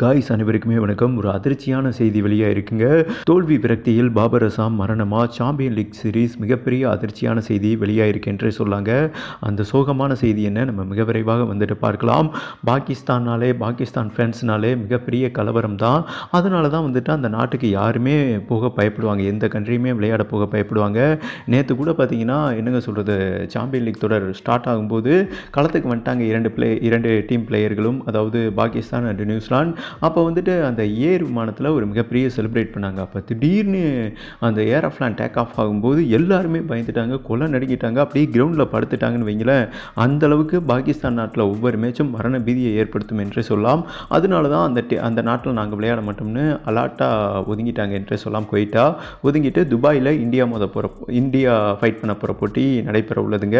Guys அனைவருக்குமே வணக்கம். ஒரு அதிர்ச்சியான செய்தி வெளியாக இருக்குங்க. தோல்வி விரக்தியில் பாபர் அசாம் மரணமா? சாம்பியன் லீக் சீரீஸ் மிகப்பெரிய அதிர்ச்சியான செய்தி வெளியாக இருக்கு என்றே சொல்லாங்க. அந்த சோகமான செய்தி என்ன? நம்ம மிக விரைவாக வந்துட்டு பார்க்கலாம். பாகிஸ்தான்னாலே பாகிஸ்தான் ஃப்ரெண்ட்ஸ்னாலே மிகப்பெரிய கலவரம் தான். அதனால தான் வந்துட்டு அந்த நாட்டுக்கு யாருமே போக பயப்படுவாங்க. எந்த கண்ட்ரியுமே விளையாட போக பயப்படுவாங்க. நேற்று கூட பார்த்தீங்கன்னா என்னங்க சொல்கிறது சாம்பியன் லீக் தொடர் ஸ்டார்ட் ஆகும்போது களத்துக்கு வந்துட்டாங்க. இரண்டு பிளே இரண்டு டீம் பிளேயர்களும் அதாவது பாகிஸ்தான் அண்ட் நியூசிலாந்து அப்போ வந்துட்டு அந்த ஏர் விமானத்தில் ஒரு மிகப்பெரிய செலிப்ரேட் பண்ணாங்க. அப்போ திடீர்னு அந்த ஏரோஃப்ளான் டேக் ஆஃப் ஆகும்போது எல்லாருமே பயந்துட்டாங்க கொலை நடுங்கிட்டாங்க அப்படியே கிரவுண்டில் படுத்துட்டாங்கன்னு வைங்களேன். அந்த அளவுக்கு பாகிஸ்தான் நாட்டில் ஒவ்வொரு மேட்சும் மரண பீதியை ஏற்படுத்தும் என்று சொல்லலாம். அதனால தான் அந்த அந்த நாட்டில் நாங்கள் விளையாட மாட்டோம்னு அலாட்டாக ஒதுங்கிட்டாங்க என்று சொல்லலாம். குவைட்டா ஒதுங்கிட்டு துபாயில் இந்தியா மோத போகிற இந்தியா ஃபைட் பண்ண போகிற போட்டி நடைபெற உள்ளதுங்க.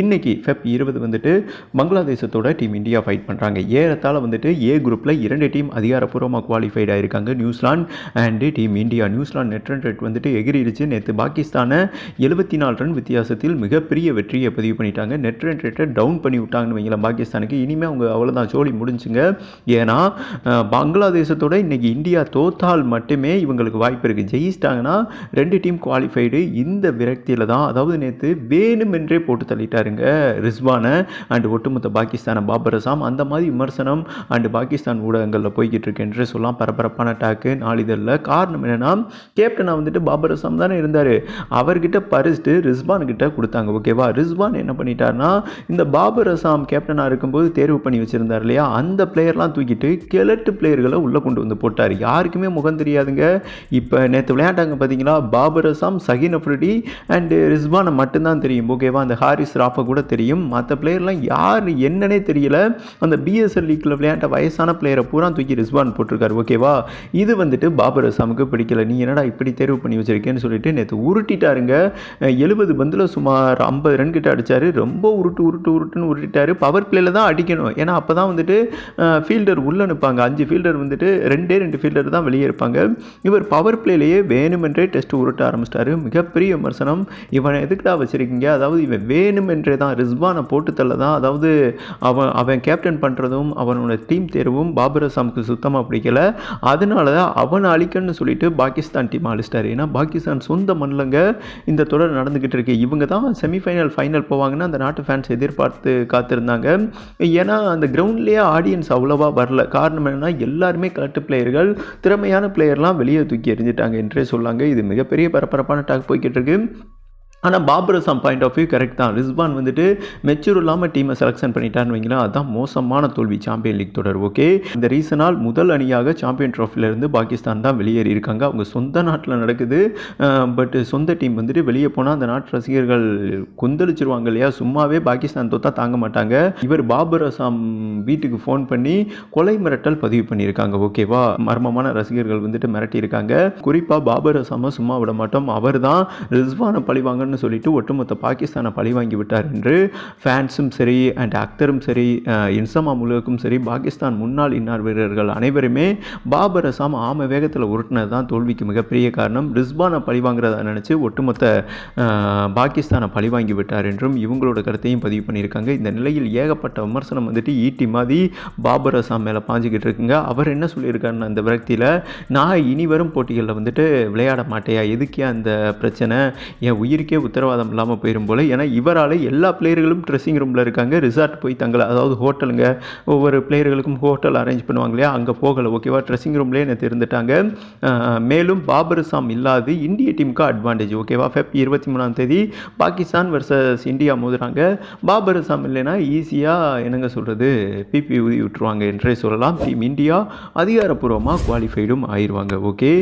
இன்றைக்கி ஃபெப் இருபது வந்துட்டு பங்களாதேசத்தோட டீம் இந்தியா ஃபைட் பண்ணுறாங்க ஏறத்தால் வந்துட்டு ஏ குரூப்பில் இரண்டு டீம் அதிகாரப்பூர்வமாக qualified ஆகிருக்காங்க New Zealand and team India. New Zealand net run rate வந்துட்டு எகிரிடுச்சு. நேற்று பாகிஸ்தானை எழுபத்தி நாலு ரன் வித்தியாசத்தில் மிகப்பெரிய வெற்றியை பதிவு பண்ணிட்டாங்க. நெட் ரன் ரேட்டை டவுன் பண்ணி விட்டாங்கன்னு வைங்களேன் பாகிஸ்தானுக்கு. இனிமேல் அவங்க அவ்வளோதான் ஜோலி முடிஞ்சுங்க. ஏன்னா பங்களாதேசத்தோட இன்றைக்கி இந்தியா தோத்தால் மட்டுமே இவங்களுக்கு வாய்ப்பு இருக்குது ஜெயிச்சிட்டாங்கன்னா ரெண்டு டீம் குவாலிஃபைடு இந்த விரக்தியில் தான் அதாவது நேற்று வேணுமென்றே போட்டு தள்ளிட்டாருங்க ரிஸ்வானை அண்டு ஒட்டுமொத்த பாகிஸ்தானை பாபர் அசாம். அந்த மாதிரி விமர்சனம் அண்டு பாகிஸ்தான் ஊடகங்களில் போய்கிட்டு இருக்கு என்று சொல்லலாம். பரபரப்பான டாக்கு நாளிதழில் காரணம் என்னென்னா கேப்டனாக வந்துட்டு பாபர் அசாம் தானே இருந்தார். அவர்கிட்ட பரிசுட்டு ரிஸ்வான் கிட்ட கொடுத்தாங்க. ஓகேவா ரிஸ்வான் என்ன பண்ணிட்டாருன்னா இந்த பாபர் அசாம் கேப்டனாக இருக்கும்போது தேர்வு பண்ணி வச்சிருந்தார் இல்லையா? அந்த பிளேயர்லாம் தூக்கிட்டு கிழட்டு பிளேயர்களை உள்ளே கொண்டு வந்து போட்டார். யாருக்குமே முகம் தெரியாதுங்க. இப்போ நேற்று விளையாண்டாங்க பார்த்தீங்களா பாபர் அசாம் சகின் அஃப்ரிடி அண்டு ரிஸ்வானை மட்டும்தான் தெரியும். ஓகேவா அந்த ஹாரிஸ் ராஃபை கூட தெரியும். மற்ற பிளேயர்லாம் யார் என்னன்னே தெரியல. அந்த பிஎஸ்எல் லீக்கில் விளையாண்ட வயசான பிளேயரை பூரா தூக்கி ரிஸ்வான் போட்டிருக்காரு ஓகேவா? இது வந்துட்டு பாபர் அசாமுக்கு பிடிக்கல. நீ என்னடா இப்படி தேர்வு பண்ணி வச்சிருக்கேன்னு சொல்லிட்டு நேற்று உருட்டிட்டாருங்க. எழுபது பந்தில் சுமார் ஐம்பது ரன் கிட்ட அடித்தார் ரொம்ப உருட்டு உருட்டு உருட்டுன்னு உருட்டிட்டாரு. பவர் பிளேயில் தான் அடிக்கணும். ஏன்னா அப்போ தான் வந்துட்டு ஃபீல்டர் உள்ளே நிற்பாங்க அஞ்சு ஃபீல்டர் வந்துட்டு ரெண்டே ரெண்டு ஃபீல்டர் தான் வெளியே இருப்பாங்க. இவர் பவர் பிளேலேயே வேணுமென்றே டெஸ்ட் உருட்ட ஆரம்பிச்சிட்டாரு. மிகப்பெரிய விமர்சனம். இவனை எதுக்குடா வச்சுருக்கீங்க? அதாவது இவன் வேணுமென்றே தான். ரிஸ்வானை போட்டு தள்ள தான் அதாவது அவன் அவன் கேப்டன் பண்ணுறதும் அவனோட டீம் தேர்வும் பாபர் அசாமுக்கு சுத்தமாக பிடிக்கல. அதனால தான் அவனை அழிக்கணும்னு சொல்லிட்டு பாகிஸ்தான் டீம் அழிச்சிட்டாரு. ஏன்னா பாகிஸ்தான் சொந்த மண்ணிலங்க இந்த தொடர் நடந்துக்கிட்டு இருக்கு. இவங்க தான் செமிஃபைனல் ஃபைனல் போவாங்கன்னு அந்த நாட்டு ஃபேன்ஸ் எதிர்பார்த்து காத்திருந்தாங்க. ஏன்னா அந்த கிரவுண்ட்லேயே ஆடியன்ஸ் அவ்வளோவா வரல. காரணம் என்னென்னா எல்லாருமே கலட்டு பிளேயர்கள் திறமையான பிளேயர்லாம் வெளியே தூக்கி எறிஞ்சிட்டாங்க என்றே சொல்லாங்க. இது மிகப்பெரிய பரபரப்பான டாக் போய்கிட்டு இருக்கு. ஆனால் Babar Azam point of view correct தான். ரிஸ்வான் வந்துட்டு மெச்சூர் இல்லாமல் டீமை செலெக்ஷன் பண்ணிட்டான்னு வைங்களேன் அதுதான் மோசமான தோல்வி சாம்பியன் லீக் தொடர் ஓகே இந்த ரீசனால் முதல் அணியாக சாம்பியன் ட்ராஃபிலிருந்து பாகிஸ்தான் தான் வெளியேறி இருக்காங்க. அவங்க சொந்த நாட்டில் நடக்குது. பட் சொந்த டீம் வந்துட்டு வெளியே போனால் அந்த நாட்டு ரசிகர்கள் கொந்தளிச்சிருவாங்க இல்லையா? சும்மாவே பாகிஸ்தான் தோத்தா தாங்க மாட்டாங்க. இவர் பாபர் அசாம் வீட்டுக்கு ஃபோன் பண்ணி கொலை மிரட்டல் பதிவு பண்ணியிருக்காங்க ஓகேவா மர்மமான ரசிகர்கள் வந்துட்டு மிரட்டியிருக்காங்க. குறிப்பாக பாபர் அசாமை சும்மா விட மாட்டோம். அவர் தான் ரிஸ்வானை பழிவாங்கன்னு சொல்லிட்டு ஒட்டுமொத்த பாகிஸ்தானை பழி வாங்கி விட்டார் என்று ஃபேன்ஸும் சரி அண்ட் அக்தரும் சரி இன்சமா முழுக்கும் சரி பாகிஸ்தான் முன்னாள் இன்னார் வீரர்கள் அனைவருமே பாபர் அசாம் ஆம வேகத்தில் உருட்டினது தான் தோல்விக்கு மிகப்பெரிய காரணம். ரிஸ்பானை பழி வாங்குறதா நினச்சி ஒட்டுமொத்த பாகிஸ்தானை பழி வாங்கி விட்டார் என்றும் இவங்களோட கருத்தையும் பதிவு பண்ணியிருக்காங்க. இந்த நிலையில் ஏகப்பட்ட விமர்சனம் வந்துட்டு ஈட்டி மாதிரி பாபர் அசாம் மேலே பாஞ்சிக்கிட்டு இருக்குங்க. அவர் என்ன சொல்லியிருக்காருன்னு அந்த விரக்தியில் நான் இனி வரும் போட்டிகளில் வந்துட்டு விளையாட மாட்டேயா? எதுக்கே அந்த பிரச்சனை? என் உயிருக்கே உத்தரவாதம் இல்லாமல் போயிடும் போல. ஏன்னா இவரால் எல்லா பிளேயர்களும் ட்ரெஸ்ஸிங் ரூமில் இருக்காங்க. ரிசார்ட் போய் தங்கலை. அதாவது ஹோட்டலுங்க ஒவ்வொரு பிளேயர்களுக்கும் ஹோட்டல் அரேஞ்ச் பண்ணுவாங்க இல்லையா? அங்கே போகலை. ஓகேவா ட்ரெஸ்ஸிங் ரூம்லேயே நேற்று இருந்துட்டாங்க மேலும் பாபர் சாம் இல்லாது இந்திய டீமுக்கு அட்வான்டேஜ் ஓகேவா ஃபெப் இருபத்தி மூணாம் தேதி பாகிஸ்தான் வர்சஸ் இந்தியா மோதுறாங்க. பாபர் சாம் இல்லைன்னா ஈஸியாக என்னங்க சொல்கிறது பிபி ஊதி விட்டுருவாங்க என்றே சொல்லலாம். டீம் இந்தியா அதிகாரப்பூர்வமாக குவாலிஃபைடும் ஆயிடுவாங்க ஓகே